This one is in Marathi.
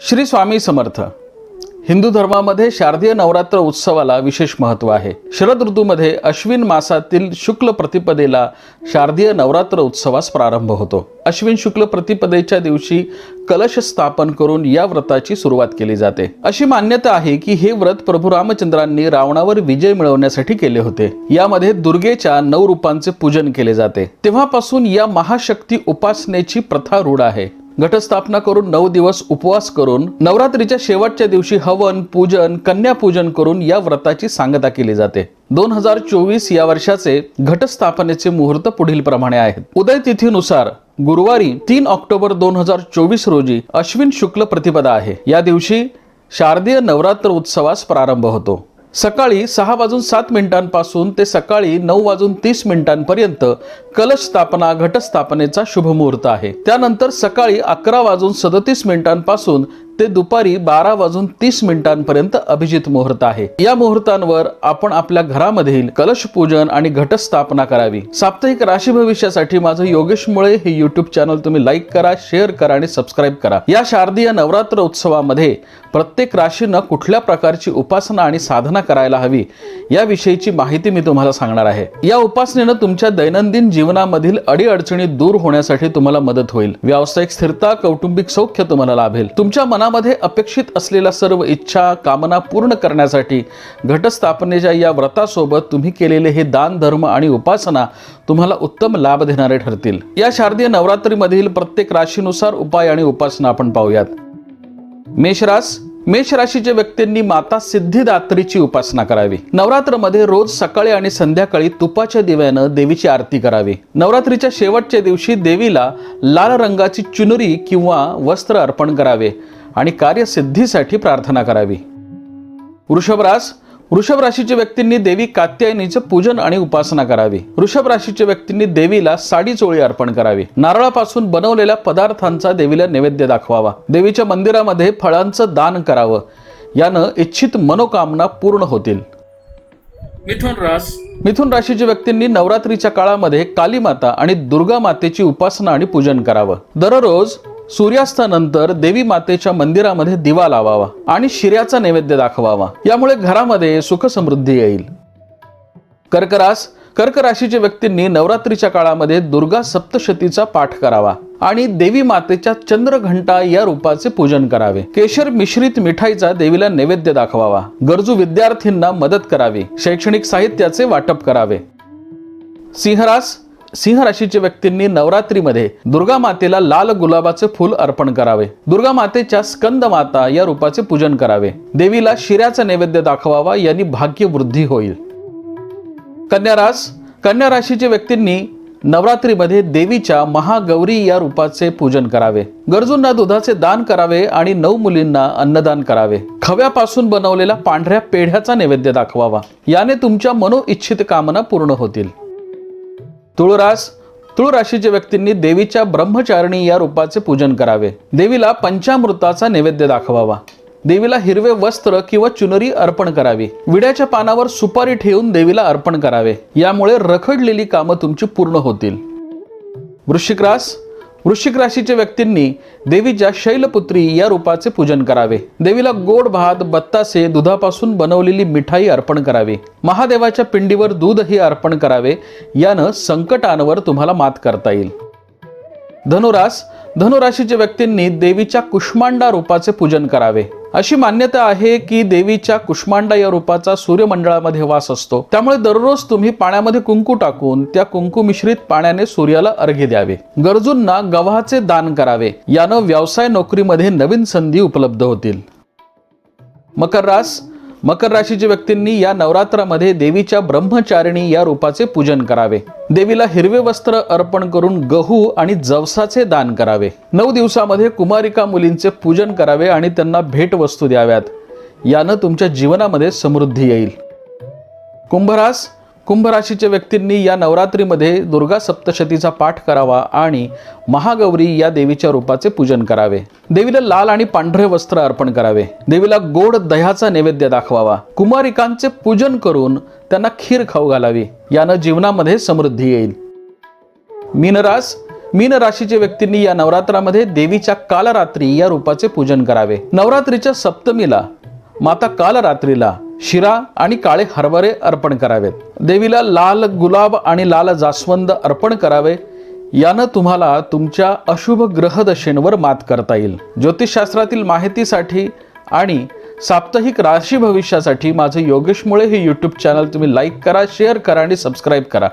श्री स्वामी समर्थ. हिंदू धर्मामध्ये शारदीय नवरात्र उत्सवाला विशेष महत्त्व आहे. शरद ऋतूमध्ये अश्विन मासातील शुक्ल प्रतिपदेला शारदीय नवरात्र उत्सवास प्रारंभ होतो. अश्विन शुक्ल प्रतिपदेच्या दिवशी कलश स्थापन करून या व्रताची सुरुवात केली जाते. अशी मान्यता आहे की हे व्रत प्रभू रामचंद्रांनी रावणावर विजय मिळवण्यासाठी केले होते. यामध्ये दुर्गेच्या नऊ रूपांचे पूजन केले जाते. तेव्हापासून या महाशक्ती उपासनेची प्रथा रूढ आहे. घटस्थापना करून नऊ दिवस उपवास करून नवरात्रीच्या शेवटच्या दिवशी हवन पूजन कन्यापूजन करून या व्रताची सांगता केली जाते. दोन हजार चोवीस या वर्षाचे घटस्थापनेचे मुहूर्त पुढील प्रमाणे आहेत. उदय तिथीनुसार गुरुवारी तीन ऑक्टोबर दोन हजार चोवीस रोजी अश्विन शुक्ल प्रतिपदा आहे. या दिवशी शारदीय नवरात्र उत्सवास प्रारंभ होतो. सकाळी सहा वाजून सात मिनिटांपासून ते सकाळी नऊ वाजून तीस मिनिटांपर्यंत कलश स्थापना घटस्थापनेचा शुभ मुहूर्त आहे. त्यानंतर सकाळी अकरा वाजून सदतीस मिनिटांपासून ते दुपारी बारा वाजून तीस मिनिटांपर्यंत अभिजित मुहूर्त आहे. या मुहूर्तांवर आपण आपल्या घरामधील कलश पूजन आणि घटस्थापना करावी. साप्ताहिक राशी भविष्यासाठी माझं योगेश मुळे हे युट्यूब चॅनल तुम्ही लाईक करा शेअर करा आणि सबस्क्राईब करा. या शारदीय नवरात्र उत्सवामध्ये प्रत्येक राशीनं कुठल्या प्रकारची उपासना आणि साधना करायला हवी याविषयीची माहिती मी तुम्हाला सांगणार आहे. या उपासनेनं तुमच्या दैनंदिन जीवनामधील अडीअडचणी दूर होण्यासाठी तुम्हाला मदत होईल. व्यावसायिक स्थिरता कौटुंबिक सौख्य तुम्हाला लाभेल. तुमच्या मनामध्ये अपेक्षित असलेल्या सर्व इच्छा कामना पूर्ण करण्यासाठी घटस्थापनेच्या या व्रतासोबत तुम्ही केलेले हे दान धर्म आणि उपासना तुम्हाला उत्तम लाभ देणारे ठरतील. या शारदीय नवरात्रीमधील प्रत्येक राशीनुसार उपाय आणि उपासना आपण पाहूयात. मेषरास मेष राशीच्या व्यक्तींनी माता सिद्धिदात्रीची उपासना करावी. नवरात्रमध्ये रोज सकाळी आणि संध्याकाळी तुपाच्या दिव्यानं देवीची आरती करावी. नवरात्रीच्या शेवटच्या दिवशी देवीला लाल रंगाची चुनरी किंवा वस्त्र अर्पण करावे. आणि कार्यसिद्धीसाठी प्रार्थना करावी. वृषभ रास वृषभ राशीच्या व्यक्तींनी देवी कात्यायनीचं पूजन आणि उपासना करावी. वृषभ राशीच्या व्यक्तींनी देवीला साडी चोळी अर्पण करावी. नारळापासून बनवलेल्या पदार्थांचा देवीला नैवेद्य दाखवावा. देवीच्या मंदिरामध्ये फळांचं दान करावं. यानं इच्छित मनोकामना पूर्ण होतील. मिथुन रास मिथुन राशीच्या व्यक्तींनी नवरात्रीच्या काळामध्ये कालीमाता आणि दुर्गा मातेची उपासना आणि पूजन करावं. दररोज सूर्यास्तानंतर देवी मातेच्या मंदिरामध्ये दिवा लावावा आणि शिऱ्याचा नैवेद्य दाखवावा. यामुळे घरामध्ये सुख समृद्धी येईल. कर्करास कर्क राशीच्या व्यक्तींनी नवरात्रीच्या काळामध्ये दुर्गा सप्तशतीचा पाठ करावा आणि देवी मातेच्या चंद्रघंटा या रूपाचे पूजन करावे. केशर मिश्रित मिठाईचा देवीला नैवेद्य दाखवावा. गरजू विद्यार्थ्यांना मदत करावी. शैक्षणिक साहित्याचे वाटप करावे. सिंहरास सिंह राशीच्या व्यक्तींनी नवरात्रीमध्ये दुर्गा मातेला लाल गुलाबाचे फूल अर्पण करावे. दुर्गा मातेच्या स्कंद माता या रूपाचे पूजन करावे. देवीला शिऱ्याचा नैवेद्य दाखवावा यांनी भाग्य वृद्धी होईल कन्यारास कन्या राशीच्या व्यक्तींनी नवरात्रीमध्ये देवीच्या महागौरी या रूपाचे पूजन करावे. गरजूंना दुधाचे दान करावे आणि नऊ मुलींना अन्नदान करावे. खव्यापासून बनवलेल्या पांढऱ्या पेढ्याचा नैवेद्य दाखवावा. याने तुमच्या मनोइच्छित कामना पूर्ण होतील. तुळरास तुळ राशीच्या व्यक्तींनी देवीच्या ब्रह्मचारिणी या रूपाचे पूजन करावे. देवीला पंचामृताचा नैवेद्य दाखवावा. देवीला हिरवे वस्त्र किंवा चुनरी अर्पण करावी. विड्याच्या पानावर सुपारी ठेवून देवीला अर्पण करावे. यामुळे रखडलेली कामं तुमची पूर्ण होतील. वृश्चिक रास वृश्चिक राशीच्या व्यक्तींनी देवीच्या शैलपुत्री या रूपाचे पूजन करावे. देवीला गोड भात बत्तासे दुधापासून बनवलेली मिठाई अर्पण करावी. महादेवाच्या पिंडीवर दूधही अर्पण करावे. यानं संकटांवर तुम्हाला मात करता येईल. धनुरास धनुराशीच्या व्यक्तींनी देवीच्या कुष्मांडा रूपाचे पूजन करावे. अशी मान्यता आहे की देवीच्या कुष्मांडा या रूपाचा सूर्यमंडळामध्ये वास असतो. त्यामुळे दररोज तुम्ही पाण्यामध्ये कुंकू टाकून त्या कुंकू मिश्रित पाण्याने सूर्याला अर्घ्य द्यावे. गरजूंना गव्हाचे दान करावे. यानं व्यवसाय नोकरीमध्ये नवीन संधी उपलब्ध होतील. मकर रास मकर राशीच्या व्यक्तींनी या नवरात्रामध्ये देवीच्या ब्रह्मचारिणी या रूपाचे पूजन करावे. देवीला हिरवे वस्त्र अर्पण करून गहू आणि जवसाचे दान करावे. नऊ दिवसामध्ये कुमारिका मुलींचे पूजन करावे आणि त्यांना भेटवस्तू द्याव्यात. यानं तुमच्या जीवनामध्ये समृद्धी येईल. कुंभरास कुंभ राशीच्या व्यक्तींनी या नवरात्रीमध्ये दुर्गा सप्तशतीचा पाठ करावा आणि महागौरी या देवीच्या रूपाचे पूजन करावे. देवीला लाल आणि पांढरे वस्त्र अर्पण करावे. देवीला गोड दह्याचा नैवेद्य दाखवावा. कुमारिकांचे पूजन करून त्यांना खीर खाऊ घालावी. यानं जीवनामध्ये समृद्धी येईल. मीनरास मीन राशीच्या व्यक्तींनी या नवरात्रामध्ये देवीच्या कालरात्री या रूपाचे पूजन करावे. नवरात्रीच्या सप्तमीला माता कालरात्रीला शिरा आणि काळे हरभरे अर्पण करावेत. देवीला लाल गुलाब आणि लाल जास्वंद अर्पण करावे. यानं तुम्हाला तुमच्या अशुभ ग्रहदशेंवर मात करता येईल. ज्योतिषशास्त्रातील माहितीसाठी आणि साप्ताहिक राशी भविष्यासाठी माझं योगेश मुळे हे यूट्यूब चॅनल तुम्ही लाईक करा शेअर करा आणि सबस्क्राईब करा.